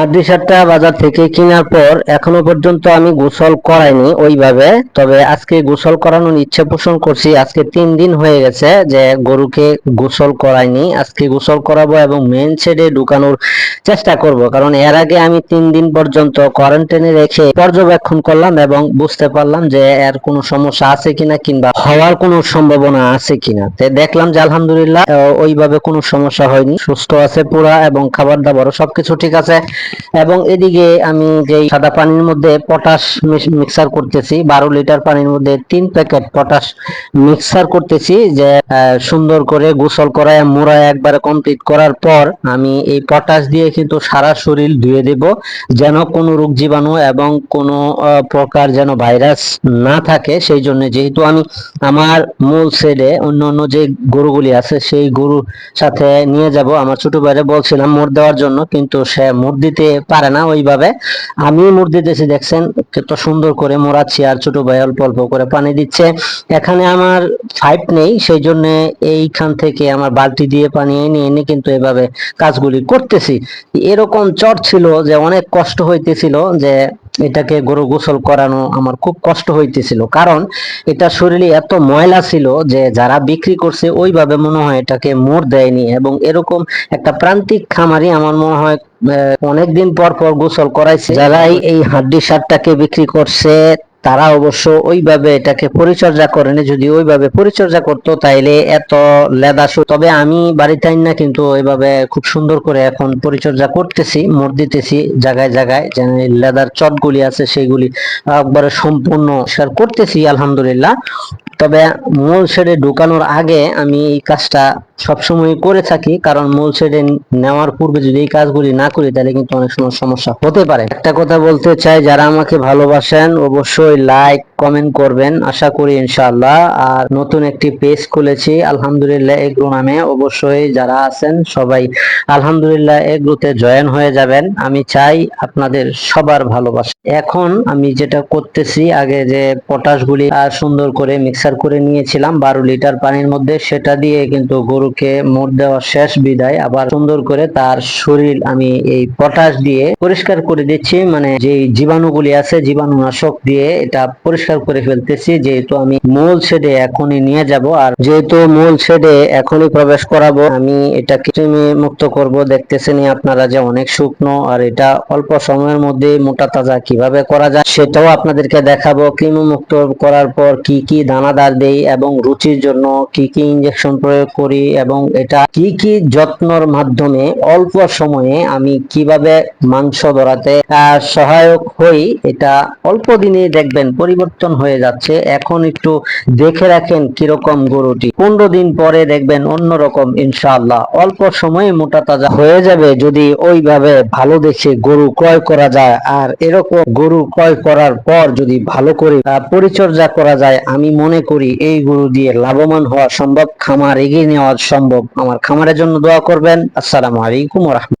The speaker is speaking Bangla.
হাড্ডি সারটা বাজার থেকে কেনার পর এখনও পর্যন্ত আমি গোসল করাইনি ওইভাবে। তবে আজকে গোসল করানোর ইচ্ছে পোষণ করছি। আজকে তিন দিন হয়ে গেছে যে গরুকে গোসল করাইনি। আজকে গোসল করাবো এবং মেন শেডে ঢুকানোর চেষ্টা করব। কারণ এর আগে আমি তিন দিন পর্যন্ত কোয়ারেন্টাইনে রেখে পর্যবেক্ষণ করলাম এবং বুঝতে পারলাম যে এর কোনো সমস্যা আছে কিনা কিংবা হওয়ার কোনো সম্ভাবনা আছে কিনা। দেখলাম যে আলহামদুলিল্লাহ ওইভাবে কোনো সমস্যা হয়নি। সুস্থ আছে পুরা এবং খাবার দাবারও সবকিছু ঠিক আছে। এবং এদিকে আমি যে সাদা পানির মধ্যে পটাশ মিক্সার করতেছি, বারো লিটার পানির মধ্যে তিন প্যাকেট পটাশ মিক্সার করতেছি যে সুন্দর করে গোসল করায়, মোড়ায় একবারে কমপ্লিট করার পর আমি এই পটাশ দিয়ে কিন্তু সারা শরীর ধুয়ে দেব, যেন কোনো রোগ জীবাণু এবং কোনো প্রকার যেন ভাইরাস না থাকে। সেই জন্য যেহেতু আমি আমার মূল সেডে অন্য অন্য যে গরুগুলি আছে, সেই গরুর সাথে নিয়ে যাব। আমার ছোট ভাইরে বলছিলাম মোড় দেওয়ার জন্য, কিন্তু সে মোড় দিতে পারে না ওইভাবে। আমি মুরগি দেশে দেখছেন, কত সুন্দর করে মোড়াচ্ছি আর ছোট ভাই অল্প অল্প করে পানি দিচ্ছে। এখানে আমার পাইপ নেই সেই জন্য এইখান থেকে আমার বালতি দিয়ে পানি এনে এনে কিন্তু এভাবে কাজগুলি করতেছি। এরকম চট ছিল যে অনেক কষ্ট হইতেছিল যে এটাকে গরু গোসল করানো আমার খুব কষ্ট হইতেছিল। কারণ এটা শরীরে এত ময়লা ছিল যে যারা বিক্রি করছে ওইভাবে মনে হয় এটাকে মোর দেয়নি এবং এরকম একটা প্রান্তিক খামারি আমার মনে হয় অনেকদিন পর পর গোসল করাইছে। যারাই এই হাড্ডি সারটাকে বিক্রি করছে তারা অবশ্য ওইভাবে এটাকে পরিচর্যা করেনি, যদি ওইভাবে পরিচর্যা করতো তাইলে এত লেদা তবে আমি বাড়িতে না কিন্তু ওইভাবে খুব সুন্দর করে এখন পরিচর্যা করতেছি মোর দিতেছি জায়গায় জায়গায়, যেন লেদার চটগুলি আছে সেইগুলি একবারে সম্পূর্ণ করতেছি, আলহামদুলিল্লাহ। তবে মূল শেডে ঢুকানোর আগে আমি এই কাজটা সবসময় করে থাকি, কারণ মূল শেডে নেওয়ার পূর্বে যদি এই কাজগুলি না করি, তাহলে কিন্তু অনেক সময় সমস্যা হতে পারে। একটা কথা বলতে চাই, যারা আমাকে ভালোবাসেন, অবশ্যই লাইক কমেন্ট করবেন। আশা করি ইনশাআল্লাহ, আর নতুন একটি পেজ খুলেছি, আলহামদুলিল্লাহ, এগ্রো নামে। অবশ্যই যারা আছেন, সবাই আলহামদুলিল্লাহ, এগ্রোতে জয়েন হয়ে যাবেন। আমি চাই আপনাদের সবার ভালোবাসা। এখন আমি যেটা করতেছি, আগে যে পটাশগুলি সুন্দর করে মিক্সার করে নিয়েছিলাম, বারো লিটার পানির মধ্যে। সেটা দিয়ে কিন্তু গরুকে মোট দেওয়া শেষ বিদায়। আবার সুন্দর করে তার শরীর আমি এই পটাশ দিয়ে পরিষ্কার করে দিচ্ছি। মানে যে জীবাণুগুলি আছে, জীবাণুনাশক দিয়ে এটা পরিষ্কার করে ফেলতেছি। যেহেতু আমি মূল শেডে এখনই নিয়ে যাব, আর যেহেতু মূল শেডে এখনই প্রবেশ করাবো, আমি এটাকে মুক্ত করব। দেখতেছেনই আপনারা যে অনেক শুকনো, আর এটা অল্প সময়ের মধ্যে মোটা তাজা কীভাবে করা যায় সেটাও আপনাদেরকে দেখাবো। কৃমি মুক্ত করার পর কি কি দানাদার দেই এবং রুচির জন্য কি কি ইনজেকশন প্রয়োগ করি এবং এটা কি কি যত্নর মাধ্যমে অল্প সময়ে আমি কীভাবে মাংস ধরাতে সহায়ক হই এটা অল্প দিনে দেখবেন পরিবর্তন হয়ে যাচ্ছে। এখন একটু দেখে রাখেন কীরকম গরুটি। পনেরো দিন পরে দেখবেন অন্যরকম, ইনশাআল্লাহ। অল্প সময়ে মোটা তাজা হয়ে যাবে যদি ওইভাবে ভালো দেখে গরু ক্রয় করা যায়। আর এরকম গরু ক্রয় করার পর যদি ভালো করে পরিচর্যা করা যায়, আমি মনে করি, এই গরু দিয়ে লাভবান হওয়া সম্ভব, খামার এগিয়ে নেওয়া সম্ভব। আমার খামারের জন্য দোয়া করবেন। আসসালামু আলাইকুম রহমতুল্লাহ।